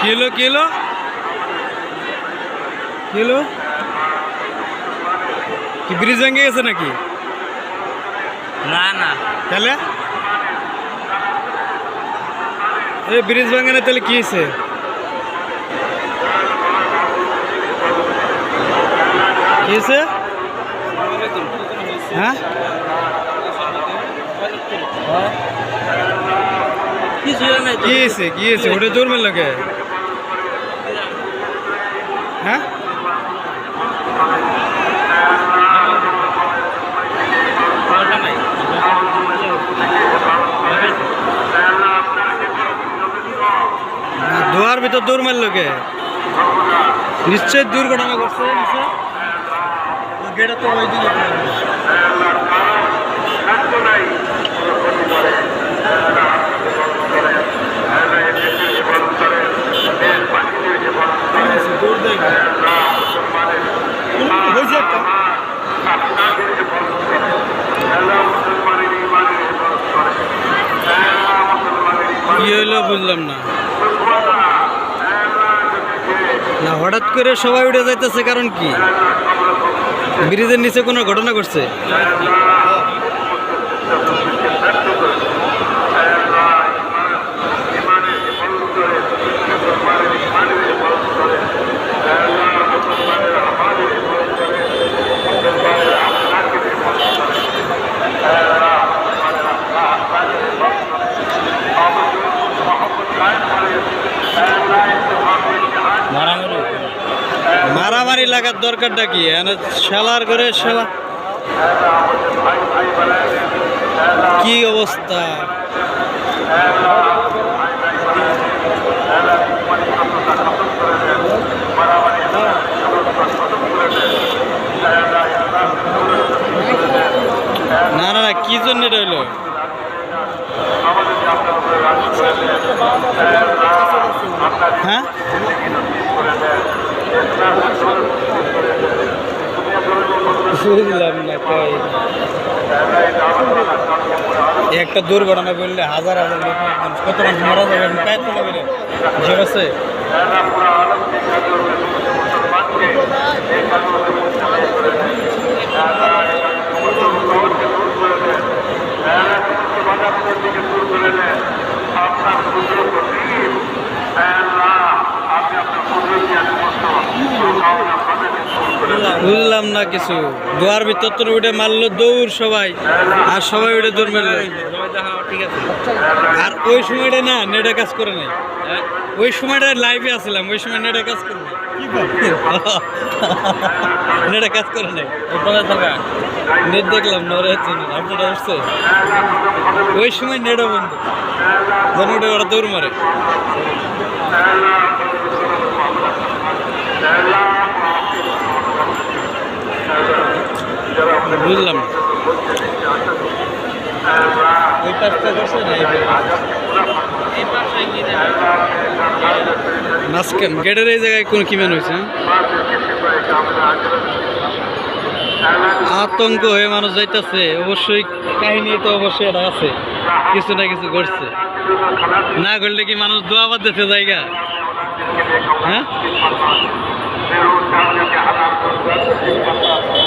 Kilo kilo kilo কি bridge ভেঙে গেছে নাকি না না তাহলে এই ব্রিজ ভেঙে না তাহলে কি হয়েছে কি হয়েছে হ্যাঁ কিছু নাই কি হয়েছে কি হয়েছে ওটা জোর মেল লাগে হ্যাঁ? দোয়ার ভিতর দৌড় মারল কে? নিশ্চয় দুর্ঘটনা করছে গেটা তো ওই দিকে হয়েছে একটা। কি হইল বুঝলাম না। না, হঠাৎ করে সবাই উঠে যাইতেছে, কারণ কি? ব্রিজের নিচে কোনো ঘটনা ঘটছে? মারামারি। লাগার দরকারটা কি? এনে শালার করে শালা। কি অবস্থা? না না না, কি জন্য এটা হ্যাঁ? বুঝলাম না কই একটা দুর্ঘটনা বললে হাজার হাজার লোক কত মানুষ মারা যাবে আমি আছে বুঝলাম না কিছু। দোয়ার ভিতর তো উঠে মারলো দৌড় সবাই আর সবাই উঠে দৌড় মারলো। আর ওই সময়টা না নেটে কাজ করে নাই। ওই সময়টা লাইভে আসলাম ওই সময় নেটে কাজ করে নাই। নেটে কাজ করে নাই। নেট দেখলাম আপনারা আসছে ওই সময় নেটও বন্ধ। যেন ওটা ওরা দৌড় মারে। বুঝলাম। পাশটা না গেটের এই জায়গায় কোনো কিমান হয়েছে হ্যাঁ? আতঙ্ক হয়ে মানুষ যাইতেছে। অবশ্যই কাহিনী তো অবশ্যই এটা আছে। কিছু না কিছু ঘটছে। না করলে কি মানুষ দোয়া বাদ দিতে জায়গা হ্যাঁ?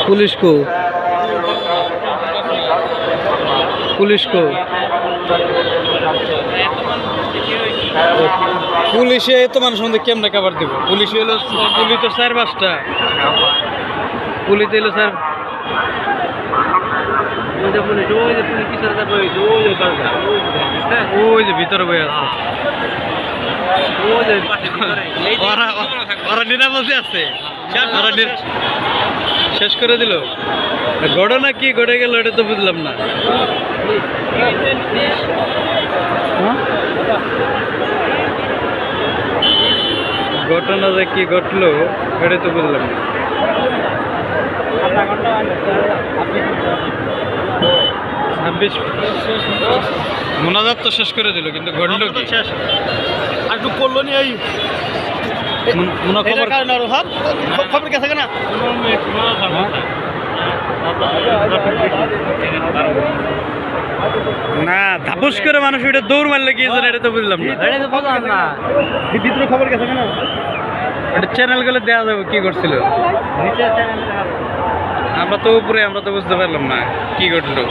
পুলিশ কো? পুলিশ কো? পুলিশে এত মানুষ মধ্যে কেমনে কাবার দিব? পুলিশ এলো পুলিশ তো চার পাঁচটা। পুলিশ এলো স্যার ওই যে ভিতরে বই আছে। ওরা ওরা নিরাপদে আছে। শেষ করে দিল। ঘটনা কি ঘটে গেল এটা তো বুঝলাম না। হ্যাঁ? ঘটনা যে কি ঘটলো এটা তো বুঝলাম না। ছাব্বিশ মোনাজাত তো শেষ করে দিল কিন্তু ঘটলো কি? আর একটু করল নি এই খবর? হ্যাঁ? না? না ধাপুস করে মানুষ ওইটা দৌড় মারলে কি জানে এটা তো বুঝলাম না। তো ভিতরে খবর গেছে কেন? এটা চ্যানেলগুলো দেওয়া যাবে কি করছিল। আমরা তো উপরে আমরা তো বুঝতে পারলাম না কি ঘটলো।